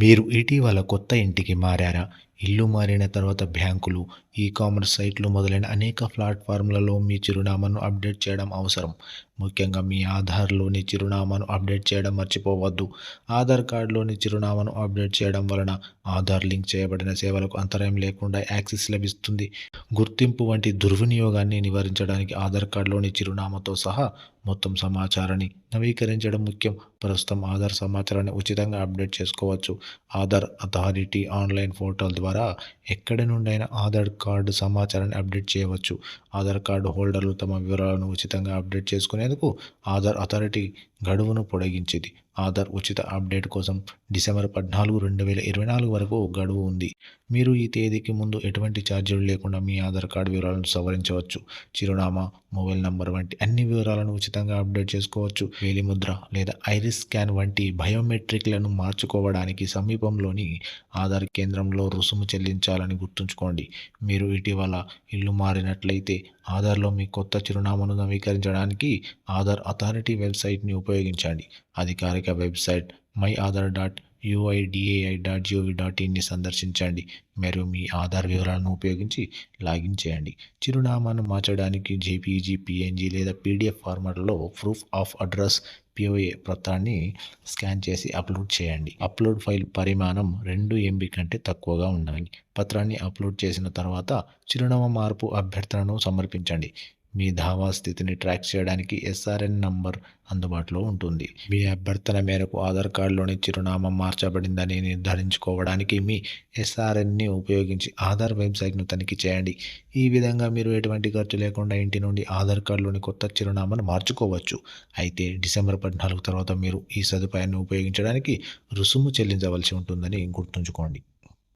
మీరు ఇటీవల కొత్త ఇంటికి మారారా? ఇల్లు మారిన తర్వాత బ్యాంకులు ఈ కామర్స్ సైట్లు మొదలైన అనేక ప్లాట్ఫామ్లలో మీ చిరునామాను అప్డేట్ చేయడం అవసరం. ముఖ్యంగా మీ ఆధార్లోని చిరునామాను అప్డేట్ చేయడం మర్చిపోవద్దు. ఆధార్ కార్డులోని చిరునామాను అప్డేట్ చేయడం వలన ఆధార్ లింక్ చేయబడిన సేవలకు అంతరాయం లేకుండా యాక్సెస్ లభిస్తుంది. గుర్తింపు వంటి దుర్వినియోగాన్ని నివారించడానికి ఆధార్ కార్డులోని చిరునామాతో సహా మొత్తం సమాచారాన్ని నవీకరించడం ముఖ్యం. ప్రస్తుతం ఆధార్ సమాచారాన్ని ఉచితంగా అప్డేట్ చేసుకోవచ్చు. ఆధార్ అథారిటీ ఆన్లైన్ పోర్టల్ ద్వారా ద్వారా ఎక్కడి నుండైనా ఆధార్ కార్డు సమాచారాన్ని అప్డేట్ చేయవచ్చు. ఆధార్ కార్డు హోల్డర్లు తమ వివరాలను ఉచితంగా అప్డేట్ చేసుకునేందుకు ఆధార్ అథారిటీ గడువును పొడిగించింది. ఆధార్ ఉచిత అప్డేట్ కోసం డిసెంబర్ పద్నాలుగు రెండు వేల ఇరవై నాలుగు వరకు గడువు ఉంది. మీరు ఈ తేదీకి ముందు ఎటువంటి ఛార్జీలు లేకుండా మీ ఆధార్ కార్డు వివరాలను సవరించవచ్చు. చిరునామా మొబైల్ నంబర్ వంటి అన్ని వివరాలను ఉచితంగా అప్డేట్ చేసుకోవచ్చు. వేలిముద్ర లేదా ఐరిస్ స్కాన్ వంటి బయోమెట్రిక్లను మార్చుకోవడానికి సమీపంలోని ఆధార్ కేంద్రంలో రుసుము చెల్లించాలని గుర్తుంచుకోండి. మీరు ఇటీవల ఇల్లు మారినట్లయితే ఆధార్లో మీ కొత్త చిరునామాను నవీకరించడానికి ఆధార్ అథారిటీ వెబ్సైట్ని ఉపయోగించండి. అధికారిక website my Aadhaar dot UIDAI dot GOV dot ఇన్ని సందర్శించండి. మరియు మీ ఆధార్ వివరాలను ఉపయోగించి లాగిన్ చేయండి. చిరునామాను మార్చడానికి జేపీజీ పిఎన్జీ లేదా పీడిఎఫ్ ఫార్మాట్లో ప్రూఫ్ ఆఫ్ అడ్రస్ పిఓఏ పత్రాన్ని స్కాన్ చేసి అప్లోడ్ చేయండి. అప్లోడ్ ఫైల్ పరిమాణం రెండు ఎంబీ కంటే తక్కువగా ఉండాలి. పత్రాన్ని అప్లోడ్ చేసిన తర్వాత చిరునామా మార్పు అభ్యర్థనను సమర్పించండి. మీ దావా స్థితిని ట్రాక్ చేయడానికి ఎస్ఆర్ఎన్ నంబర్ అందుబాటులో ఉంటుంది. మీ అభ్యర్థన మేరకు ఆధార్ కార్డులోని చిరునామా మార్చబడిందని నిర్ధారించుకోవడానికి మీ ఎస్ఆర్ఎన్ని ఉపయోగించి ఆధార్ వెబ్సైట్ను తనిఖీ చేయండి. ఈ విధంగా మీరు ఎటువంటి ఖర్చు లేకుండా ఇంటి నుండి ఆధార్ కార్డులోని కొత్త చిరునామాను మార్చుకోవచ్చు. అయితే డిసెంబర్ పద్నాలుగు తర్వాత మీరు ఈ సదుపాయాన్ని ఉపయోగించడానికి రుసుము చెల్లించవలసి ఉంటుందని గుర్తుంచుకోండి.